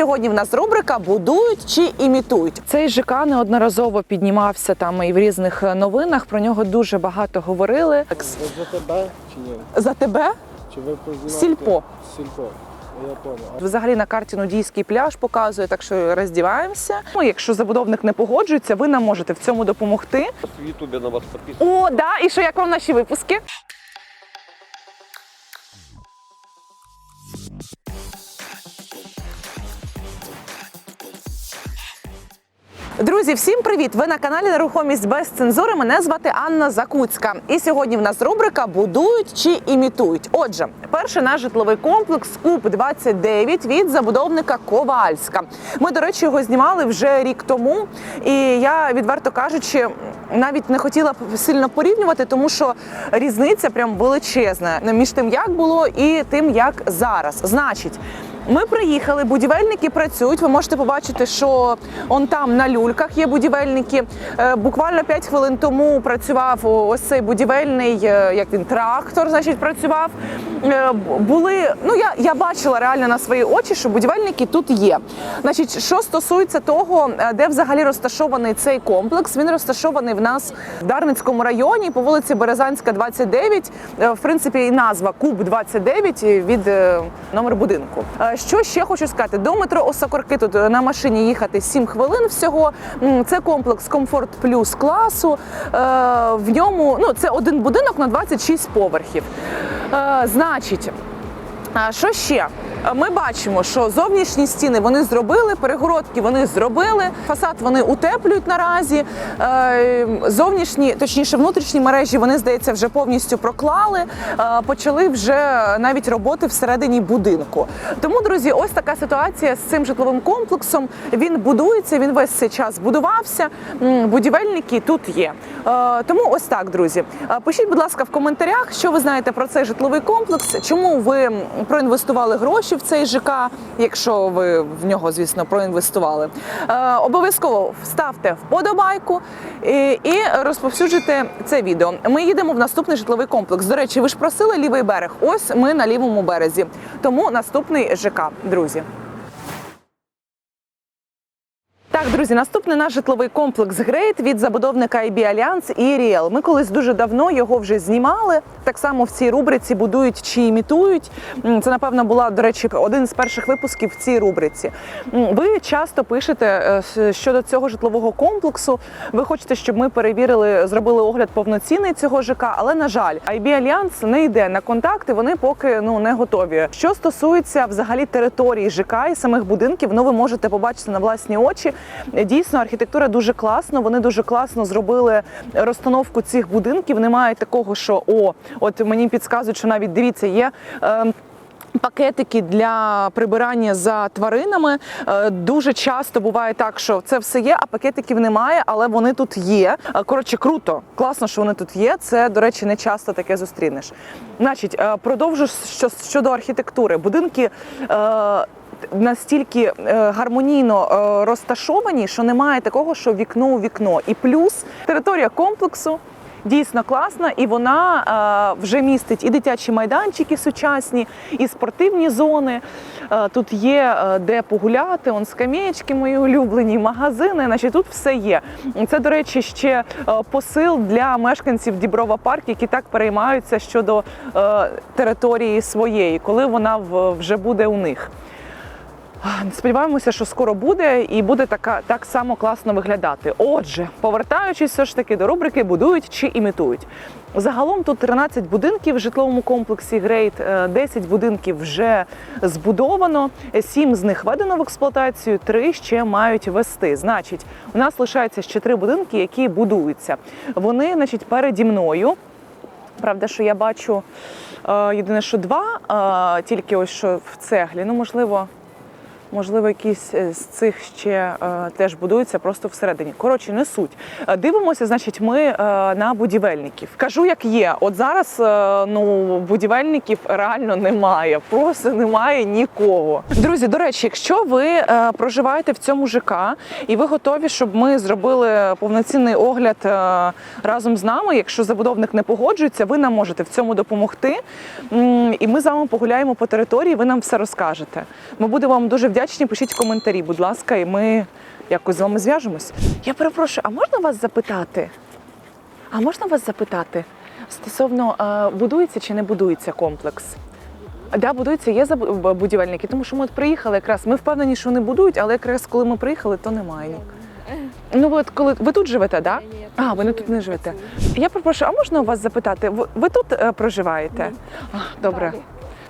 сьогодні в нас рубрика Будують чи імітують. Цей ЖК неодноразово піднімався там і в різних е, новинах. Про нього дуже багато говорили. За тебе чи ні? За тебе Чи ви познімаєте? Сільпо. Сільпо. Я понял. взагалі на карті нудійський пляж показує, так що роздіваємося. Ну, якщо забудовник не погоджується, ви нам можете в цьому допомогти. В Ютубе на вас подписываюсь. О, да, і що як вам наші випуски? Друзі, всім привіт! Ви на каналі Нерухомість без цензури. Мене звати Анна Закуцька. І сьогодні в нас рубрика Будують чи імітують. Отже, перший наш житловий комплекс Куб 29 від забудовника Ковальська. Ми, до речі, його знімали вже рік тому. І я відверто кажучи, навіть не хотіла б сильно порівнювати, тому що різниця прям величезна між тим, як було, і тим, як зараз. Значить. Ми приїхали, будівельники працюють. Ви можете побачити, що он там на люльках є будівельники. Е, Буквально 5 хвилин тому працював ось цей будівельний, е, як він трактор, значить, працював. Е, Були, ну я, я бачила реально на свої очі, що будівельники тут є. Значить, що стосується того, де взагалі розташований цей комплекс, він розташований в нас в Дарницькому районі по вулиці Березанська, 29. Е, В принципі, і назва Куб 29 від номер будинку. Що ще хочу сказати? До метро Осакорки тут е, на машині їхати 7 хвилин всього. Це комплекс комфорт плюс класу. Е, В ньому ну це один будинок на 26 поверхів. Е, Значить. Що ще? Ми бачимо, що зовнішні стіни вони зробили, перегородки вони зробили, фасад вони утеплюють наразі. Е, Зовнішні, точніше, внутрішні мережі вони здається вже повністю проклали. Е, Почали вже навіть роботи всередині будинку. Тому, друзі, ось така ситуація з цим житловим комплексом. Він будується, він весь цей час будувався. Будівельники тут є. Е, Тому ось так, друзі. Пишіть, будь ласка, в коментарях, що ви знаєте про цей житловий комплекс, чому ви проінвестували гроші в цей ЖК, якщо ви в нього, звісно, проінвестували. Е, Обов'язково ставте вподобайку і, і розповсюджуйте це відео. Ми їдемо в наступний житловий комплекс. До речі, ви ж просили лівий берег. Ось ми на лівому березі. Тому наступний ЖК, друзі. Так, друзі, наступний наш житловий комплекс Грейт від забудовника IB Альянс і Ріел. Ми колись дуже давно його вже знімали. Так само в цій рубриці будують чи імітують. Це, напевно, була, до речі, один з перших випусків в цій рубриці. Ви часто пишете е, щодо цього житлового комплексу. Ви хочете, щоб ми перевірили, зробили огляд повноцінний цього ЖК, але на жаль, IB Альянс не йде на контакти. Вони поки ну не готові. Що стосується взагалі території ЖК і самих будинків, ну ви можете побачити на власні очі. Дійсно, архітектура дуже класно. Вони дуже класно зробили розстановку цих будинків. Немає такого, що о, от мені підказують, що навіть дивіться, є. Е, Пакетики для прибирання за тваринами Е, дуже часто буває так, що це все є, а пакетиків немає, але вони тут є. Е, Коротше, круто, класно, що вони тут є. Це, до речі, не часто таке зустрінеш. Значить, е, продовжу щодо архітектури. Будинки. Настільки е, гармонійно е, розташовані, що немає такого, що вікно у вікно. І плюс територія комплексу дійсно класна, і вона е, вже містить і дитячі майданчики сучасні, і спортивні зони. Тут є де погуляти, он скам'ячки мої улюблені, магазини. Значить, тут все є. Це, до речі, ще посил для мешканців Діброва парк, які так переймаються щодо території своєї, коли вона вже буде у них. Сподіваємося, що скоро буде і буде така так само класно виглядати. Отже, повертаючись все ж таки до рубрики будують чи імітують. Загалом тут 13 будинків в житловому комплексі Грейт, е, 10 будинків вже збудовано, 7 з них введено в експлуатацію, 3 ще мають вести. Значить, у нас лишається ще 3 будинки, які будуються. Вони, значить, переді мною. Правда, що я бачу е, єдине, що два, е, тільки ось що в цеглі. Ну, можливо, Можливо, якісь е, з цих ще е, теж будуються просто всередині. Коротше, не суть. Е, Дивимося, значить, ми е, на будівельників. Кажу, як є. От зараз е, ну будівельників реально немає, просто немає нікого. Друзі, до речі, якщо ви е, проживаєте в цьому ЖК і ви готові, щоб ми зробили повноцінний огляд е, разом з нами. Якщо забудовник не погоджується, ви нам можете в цьому допомогти. І ми з вами погуляємо по території. Ви нам все розкажете. Ми будемо вам дуже вдячні вдячні, пишіть коментарі, будь ласка, і ми якось з вами зв'яжемось. Я перепрошую, а можна вас запитати? А можна вас запитати стосовно е, будується чи не будується комплекс? Да, будується, є будівельники, тому що ми от приїхали якраз. Ми впевнені, що вони будують, але якраз коли ми приїхали, то немає. Ну, ви от коли ви тут живете, так? Ні, Да? А, ви не тут не живете. Я перепрошую, а можна у вас запитати? Ви, ви тут е, проживаєте? А, добре.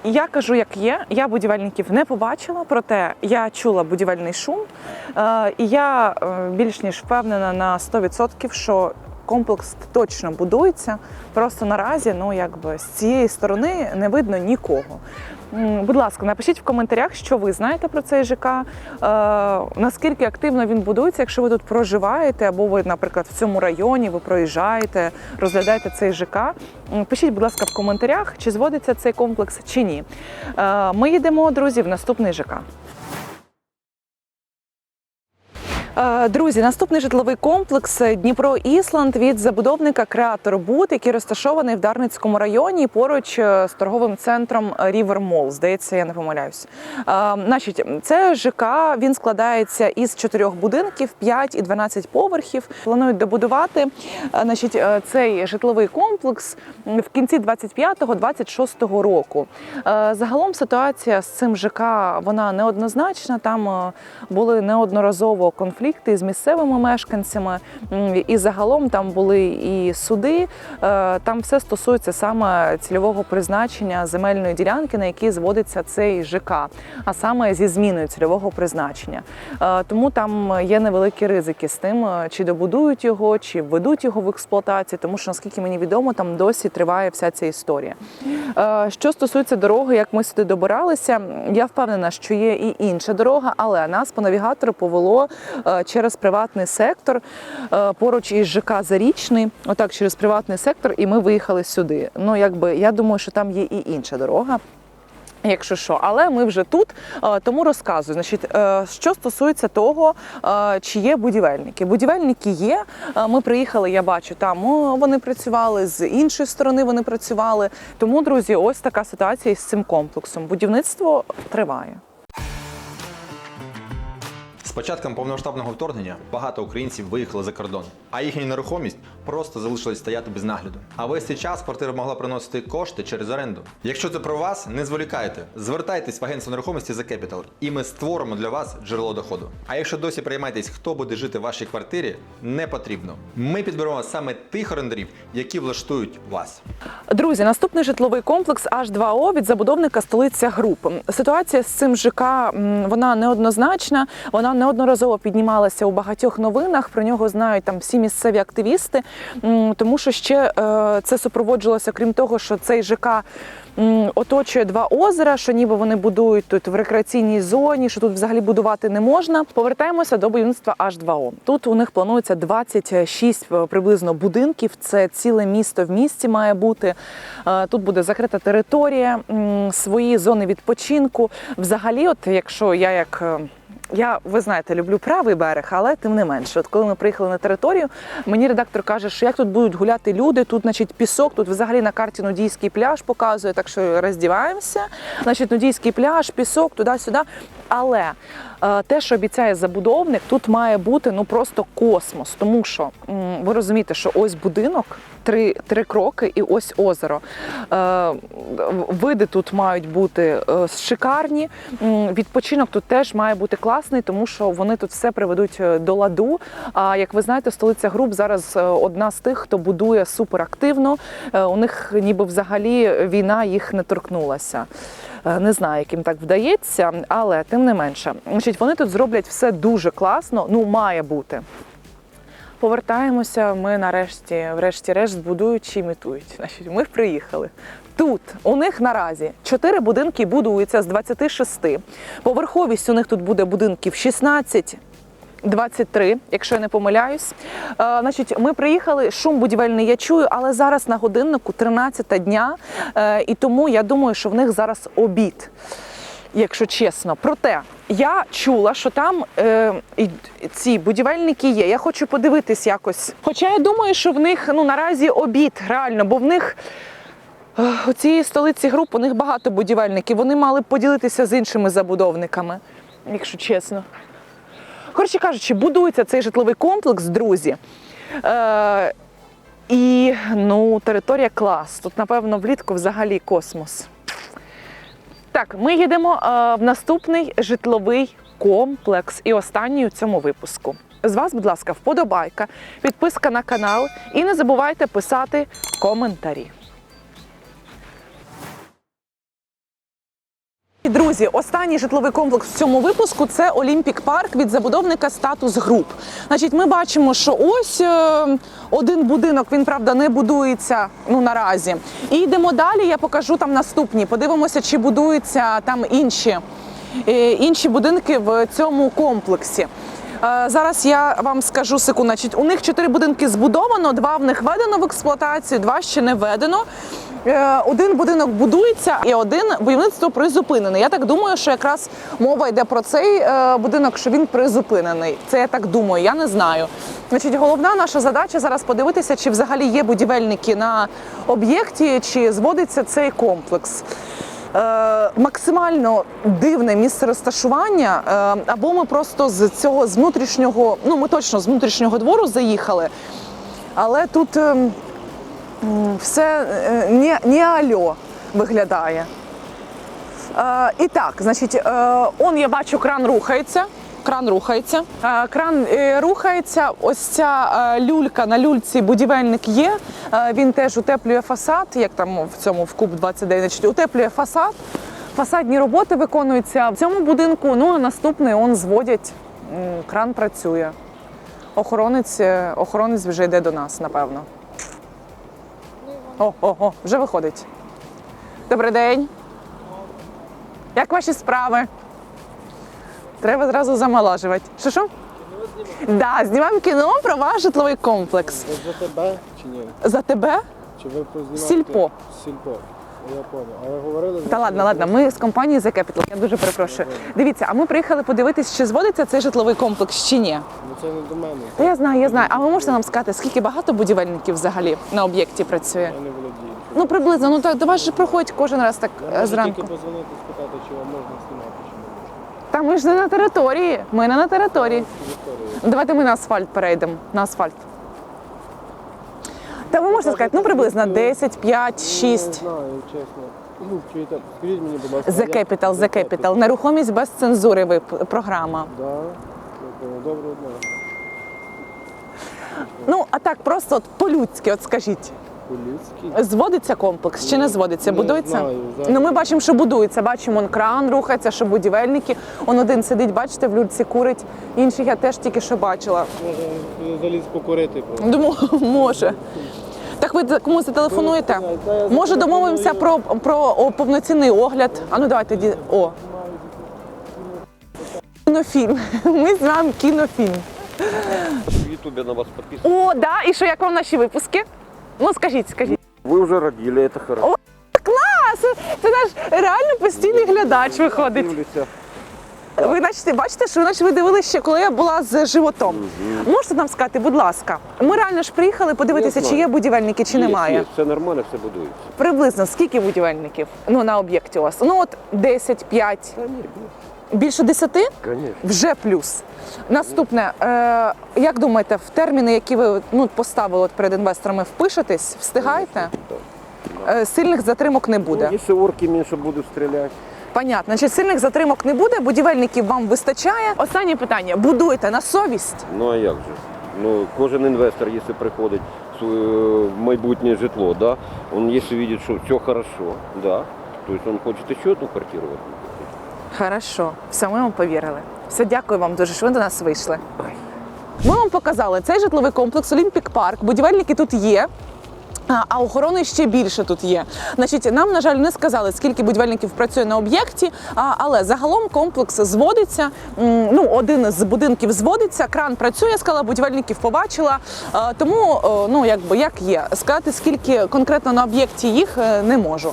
Я кажу, як є. Я будівельників не побачила, проте я чула будівельний шум. Е, і я е, більш ніж впевнена на 100%, що комплекс точно будується. Просто наразі, ну якби з цієї сторони не видно нікого. Будь ласка, напишіть в коментарях, що ви знаєте про цей ЖК, е, наскільки активно він будується, якщо ви тут проживаєте, або ви, наприклад, в цьому районі ви проїжджаєте, розглядаєте цей ЖК. Пишіть, будь ласка, в коментарях, чи зводиться цей комплекс чи ні. Е, Ми їдемо, друзі, в наступний ЖК. Друзі, наступний житловий комплекс Дніпро Ісланд від забудовника Креатор Бут, який розташований в Дарницькому районі поруч е, з торговим центром Рівер Мол. Здається, я не помиляюсь. Е, Значить, це ЖК він складається із чотирьох будинків, 5 і 12 поверхів. Планують добудувати е, значить, е, цей житловий комплекс в кінці 25-26 року. Е, Загалом ситуація з цим ЖК вона неоднозначна. Там е, були неодноразово конфлікти з місцевими мешканцями, і загалом там були і суди. Е, Там все стосується саме цільового призначення земельної ділянки, на якій зводиться цей ЖК, а саме зі зміною цільового призначення. Е, Тому там є невеликі ризики з тим, е, чи добудують його, чи введуть його в експлуатацію, тому що наскільки мені відомо, там досі триває вся ця історія. Що стосується дороги, як ми сюди добиралися, я впевнена, що є і інша дорога, але нас по навігатору повело через приватний сектор е, поруч із ЖК Зарічний, отак через приватний сектор, і ми виїхали сюди. Ну, якби я думаю, що там є і інша дорога. Якщо що, але ми вже тут, е, тому розказую. Значить, е, що стосується того, е, чи є будівельники. Будівельники є. Е, Ми приїхали, я бачу, там вони працювали з іншої сторони. Вони працювали. Тому, друзі, ось така ситуація із цим комплексом. Будівництво триває. Початком повномасштабного вторгнення багато українців виїхали за кордон, а їхня нерухомість просто залишилась стояти без нагляду. А весь цей час квартира могла приносити кошти через оренду. Якщо це про вас, не зволікайте. Звертайтесь в агентство нерухомості за Capital, і ми створимо для вас джерело доходу. А якщо досі приймаєтесь, хто буде жити в вашій квартирі, не потрібно. Ми підберемо саме тих орендарів, які влаштують вас. Друзі, наступний житловий комплекс H2O від забудовника столиця груп. Ситуація з цим ЖК вона неоднозначна. Вона неодноразово піднімалася у багатьох новинах. Про нього знають там всі місцеві активісти, тому що ще е, це супроводжувалося, крім того, що цей ЖК. Оточує два озера, що ніби вони будують тут в рекреаційній зоні, що тут взагалі будувати не можна. Повертаємося до будівництва H2O. Тут у них планується 26 е, приблизно будинків. Це ціле місто в місті має бути. Е, Тут буде закрита територія, свої зони відпочинку. Взагалі, от якщо я як я, ви знаєте, люблю правий берег, але тим не менше, от коли ми приїхали на територію, мені редактор каже, що як тут будуть гуляти люди, тут, значить, пісок, тут взагалі на карті нудійський пляж показує, так що роздіваємося. Значить, нудійський пляж, пісок, туди-сюди. Але е, те, що обіцяє забудовник, тут має бути ну просто космос, тому що ви розумієте, що ось будинок. Три, три кроки і ось озеро. Е, види тут мають бути е, шикарні. Відпочинок тут теж має бути класний, тому що вони тут все приведуть е, до ладу. А як ви знаєте, столиця груп зараз одна з тих, хто будує суперактивно. У них ніби взагалі війна їх не торкнулася. Е, Не знаю, як їм так вдається, але тим не менше, значить, вони тут зроблять все дуже класно. Ну, має бути. Повертаємося. Ми нарешті, врешті-решт, збудують чи імітують. Значить, ми приїхали. Тут у них наразі чотири будинки будуються з 26. Поверховість у них тут буде будинків 16. 23, якщо я не помиляюсь. Е, значить, ми приїхали, шум будівельний я чую, але зараз на годиннику 13 дня, е, і тому я думаю, що в них зараз обід якщо чесно. Проте я чула, що там е, ці будівельники є. Я хочу подивитись якось. Хоча я думаю, що в них ну наразі обід реально, бо в них. е, У цієї столиці груп у них багато будівельників. Вони мали поділитися з іншими забудовниками. якщо чесно. Коротше кажучи, будується цей житловий комплекс, друзі. Е, і ну, територія клас. Тут, напевно, влітку взагалі космос. Так, ми їдемо е, в наступний житловий комплекс і останній у цьому випуску. З вас, будь ласка, вподобайка, підписка на канал і не забувайте писати коментарі. Друзі, останній житловий комплекс в цьому випуску це Олімпік Парк від забудовника Статус Груп. Значить, ми бачимо, що ось е, один будинок, він правда не будується ну наразі. І йдемо далі. Я покажу там наступні. Подивимося, чи будуються там інші, е, інші будинки в цьому комплексі. Е, Зараз я вам скажу секунду. Значить, у них чотири будинки збудовано, два в них введено в експлуатацію, два ще не введено. Е, Один будинок будується, і один будівництво призупинене. Я так думаю, що якраз мова йде про цей е, будинок, що він призупинений. Це я так думаю, я не знаю. Значить, головна наша задача зараз подивитися, чи взагалі є будівельники на об'єкті, чи зводиться цей комплекс. Е, максимально дивне місце розташування, е, або ми просто з цього з внутрішнього, ну ми точно з внутрішнього двору заїхали, але тут е, м, все не, не альо виглядає. Е, і так, значить, е, он я бачу, кран рухається. Кран рухається. Е, кран е, рухається. Ось ця е, люлька на люльці будівельник є. Він теж утеплює фасад, як там в цьому в куб 29, значить, утеплює фасад. Фасадні роботи виконуються в цьому будинку. Ну а наступний он зводять. Кран працює. Охоронець, охоронець вже йде до нас, напевно. О, о, о, вже виходить. Добрий день. Як ваші справи? Треба зразу замалажувати. Що що? Да, знімаємо кіно про ваш житловий комплекс. За тебе чи ні? За тебе? Чи ви познімаєте? Сільпо. Сільпо. Я понял. А ви говорили? Та ладно, ладно. Ми з компанії The Capital. Я дуже перепрошую. Дивіться, а ми приїхали подивитись, чи зводиться цей житловий комплекс чи ні. Ну це не до мене. Та я знаю, я знаю. А ви можете нам сказати, скільки багато будівельників взагалі на об'єкті працює? Я не володію. Ну приблизно, ну так до вас же проходять кожен раз так Я е, можу зранку. тільки позвонити, спитати, чи вам можна знімати, чи не можна. Та ми ж не на території. Ми не на території. Вікторія. Давайте ми на асфальт перейдемо. На асфальт. Та ви можете сказати, ну приблизно 10, 5, Не 6. знаю, чесно. Ну, чуєте, скажіть мені, будь ласка. The як- Capital, The Capital. Нерухомість без цензури ви програма. Да. Доброго дня. Ну, а так просто от по-людськи, от скажіть, Поліцький. зводиться комплекс чи не зводиться? Не Будується? знаю, зараз. Ну ми бачимо, що будується. Бачимо, он кран рухається, що будівельники. Он один сидить, бачите, в люльці курить. Інших я теж тільки що бачила. Може заліз покурити просто. Думаю, може. Так ви комусь зателефонуєте? Може, домовимося про, про о, повноцінний огляд. А ну давайте ді- о. Кінофільм. Ми знімаємо кінофільм. В Ютубе на вас подписан. О, да, і що як вам наші випуски? Ну скажіть, скажіть. Вы уже родили, это хорошо. Клас! Це наш реально постійний глядач виходить. Ви значить, бачите, що значить, ви дивилися ще, коли я була з животом. Можете нам сказати, будь ласка, ми реально ж приїхали подивитися, Я чи знаю. є будівельники, чи немає. Є, все нормально, все будується. Приблизно скільки будівельників ну, на об'єкті у вас? Ну от 10, 5, Та ні, більше 10? Конечно. Вже плюс. Наступне, е, як думаєте, в терміни, які ви ну, поставили от перед інвесторами, впишетесь, встигаєте? Е, Сильних затримок не буде. Ну, если орки меньше будут стрелять. Понятно, значить сильних затримок не буде, будівельників вам вистачає. Останнє питання: будуєте на совість? Ну а як же? Ну, кожен інвестор, якщо приходить в майбутнє житло, да, он, якщо бачить, що все хорошо, да, то он хоче ще одну квартиру. Хорошо, все, ми вам повірили. Все, дякую вам дуже, що ви до нас вийшли. Ми вам показали цей житловий комплекс Олімпік Парк. Будівельники тут є. А охорони ще більше тут є. Значить, нам, на жаль, не сказали, скільки будівельників працює на об'єкті, але загалом комплекс зводиться. Ну, один з будинків зводиться, кран працює, сказала, будівельників побачила. Тому, ну якби як є, сказати, скільки конкретно на об'єкті їх е, не можу.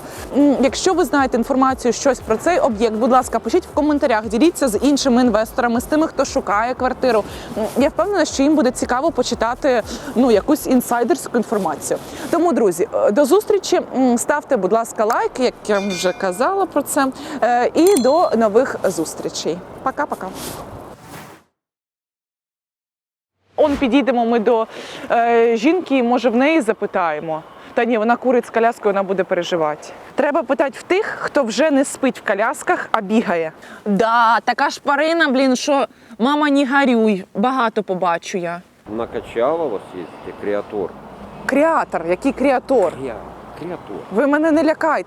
Якщо ви знаєте інформацію щось про цей об'єкт, будь ласка, пишіть в коментарях, діліться з іншими інвесторами, з тими, хто шукає квартиру. Я впевнена, що їм буде цікаво почитати ну якусь інсайдерську інформацію. Тому Тому, друзі, е, до зустрічі. Ставте, будь ласка, лайк, як я вже казала про це. Е, І до нових зустрічей. Пока-пока. Он підійдемо ми до е, жінки, і може в неї запитаємо. Та ні, вона курить з коляскою, вона буде переживати. Треба питати в тих, хто вже не спить в колясках, а бігає. Да, така шпарина, блін, що мама не горюй. Багато побачу я. Накачала у вас є креатор? Креатор, який креатор? Креатор. Ви мене не лякайте.